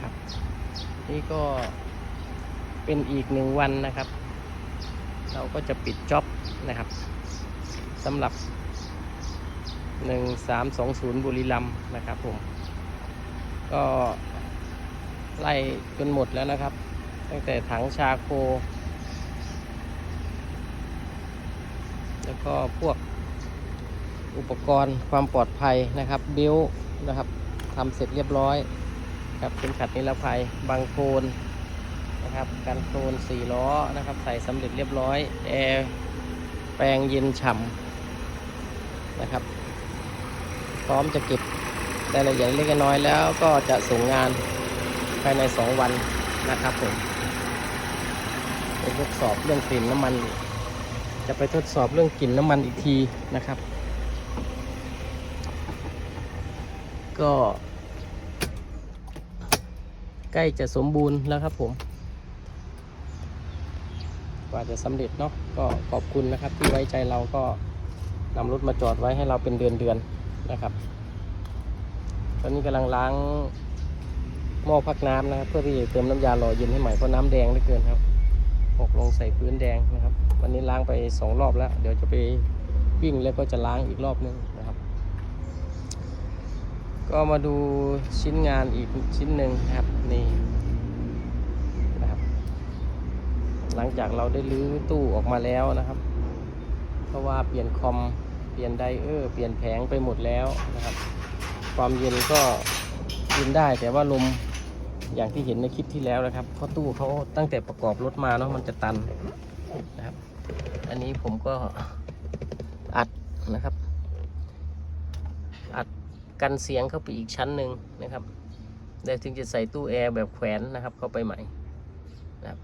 ครับ นี่ก็เป็นอีกหนึ่งวันนะครับ เราก็จะปิดจ็อบนะครับสำหรับ 1320 บุรีรัมย์นะครับผม ก็ไล่จนหมดแล้วนะครับ ตั้งแต่ถังชาโค แล้วก็พวกอุปกรณ์ความปลอดภัยนะครับ บิลนะครับทำเสร็จเรียบร้อย ครับเป็นขัดนิรภัยบางโคลนนะครับกันโคลน4ล้อนะครับ ใส่สำเร็จเรียบร้อยแอร์แปลงเย็นฉ่ำนะครับ พร้อมจะเก็บรายละเอียดเล็กน้อยแล้วก็จะส่งงานภายใน 2 วันนะครับผมไปทดสอบเรื่องกลิ่นน้ำมัน จะไปทดสอบเรื่องกลิ่นน้ำมันอีกทีนะครับ ก็ ล้จะสมบูรณ์แล้วครับผมกว่าจะสำเร็จเนาะก็ขอบคุณนะครับที่ไว้ใจเราก็นำรถมาจอดไว้ให้เราเป็นเดือนเดือนนะครับ ตอนนี้กำลังล้างหม้อพักน้ำนะครับ เพื่อที่จะเติมน้ำยาหล่อเย็นให้ใหม่เพราะน้ำแดงเหลือเกินครับหกลงใส่พื้นแดงนะครับ วันนี้ล้างไปสองรอบแล้ว เดี๋ยวจะไปวิ่งแล้วก็จะล้างอีกรอบนึง ก็มาดูชิ้นงานอีกชิ้นหนึ่งครับนี่นะครับ หลังจากเราได้รื้อตู้ออกมาแล้วนะครับ เพราะว่าเปลี่ยนคอมเปลี่ยนไดเออร์เปลี่ยนแผงไปหมดแล้วนะครับ ความเย็นก็ยินได้แต่ว่าลมอย่างที่เห็นในคลิปที่แล้วนะครับเพราะตู้เขาตั้งแต่ประกอบรถมาเนาะมันจะตันนะครับ อันนี้ผมก็อัดนะครับ อัด กันเสียงเข้าไปอีกชั้นหนึ่งนะครับแล้วถึงจะใส่ตู้แอร์แบบแขวนนะครับเข้าไปใหม่นะครับ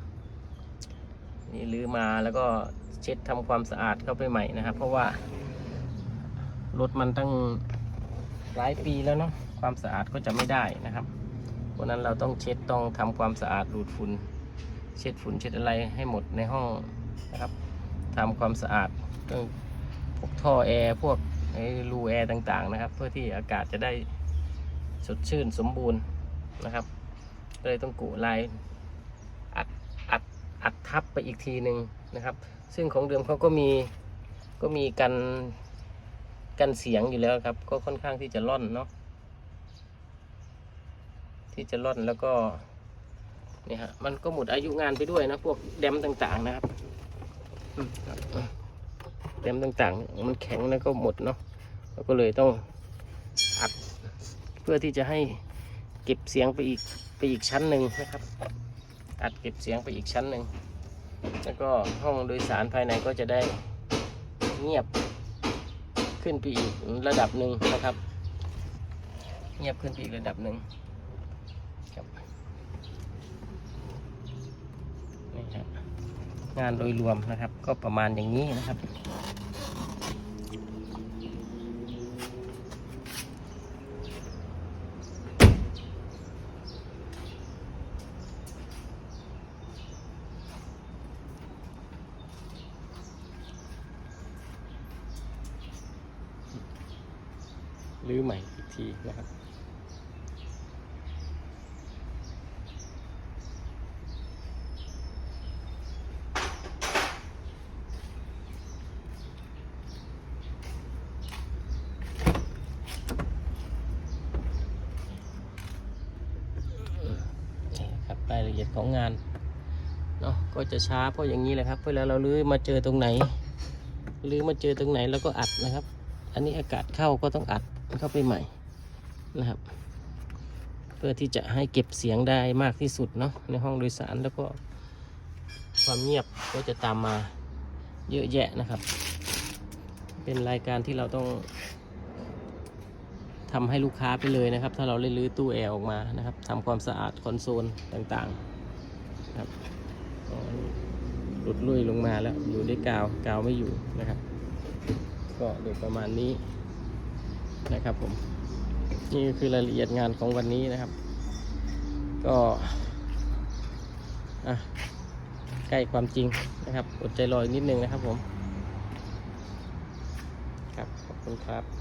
นี่ลื้อมาแล้วก็เช็ดทำความสะอาดเข้าไปใหม่นะครับ เพราะว่ารถมันตั้งหลายปีแล้วเนาะความสะอาดก็จะไม่ได้นะครับเพราะนั้นเราต้องเช็ดต้องทำความสะอาดดูดฝุ่นเช็ดฝุ่นเช็ดอะไรให้หมดในห้องนะครับทำความสะอาดเรื่องพวกท่อแอร์พวก รูแอร์ต่างๆนะครับ เพื่อที่อากาศจะได้สดชื่นสมบูรณ์นะครับก็เลยต้องกุลายอัดอัดอัดทับไปอีกทีหนึ่งนะครับ ซึ่งของเดิมเขาก็มีก็มีกันกันเสียงอยู่แล้วครับ ก็ค่อนข้างที่จะล่อนเนาะที่จะล่อนแล้วก็นี่ฮะมันก็หมดอายุงานไปด้วยนะพวกแดมต่างๆนะครับอืมครับ แดมต่างๆ มันแข็งแล้วก็หมดเนาะเราก็เลยต้องอัดเพื่อที่จะให้เก็บเสียงไปอีกไปอีกชั้นหนึ่งนะครับ อัดเก็บเสียงไปอีกชั้นหนึ่งแล้วก็ห้องโดยสารภายในก็จะได้เงียบขึ้นไปอีกระดับหนึ่งนะครับ เงียบขึ้นไปอีกระดับหนึ่งครับนี่ครับ งานโดยรวมนะครับ ก็ประมาณอย่างนี้นะครับ รื้อใหม่อีกทีนะครับ นี่ค รายละเอียดของงานเนาะก็จะช้าเพราะอย่างนี้แหละครับเวลาเราลื้อมาเจอตรงไหนลื้อมาเจอตรงไหนแล้วก็อัดนะครับ อันนี้อากาศเข้าก็ต้องอัดเข้าไปใหม่นะครับ เพื่อที่จะให้เก็บเสียงได้มากที่สุดเนาะในห้องโดยสารแล้วก็ความเงียบก็จะตามมาเยอะแยะนะครับ เป็นรายการที่เราต้อง ทำให้ลูกค้าไปเลยนะครับ ถ้าเราเลยรื้อตู้แอร์ออกมานะครับทำความสะอาดคอนโซลต่างๆนะครับหลุดลุยลงมาแล้วอยู่ด้วยกาวกาวไม่อยู่นะครับ ก็โดยประมาณนี้นะครับผมนี่คือรายละเอียดงานของวันนี้นะครับ ก็อะใกล้ความจริงนะครับ อดใจรออีกนิดนึงนะครับผม ครับ ขอบคุณครับ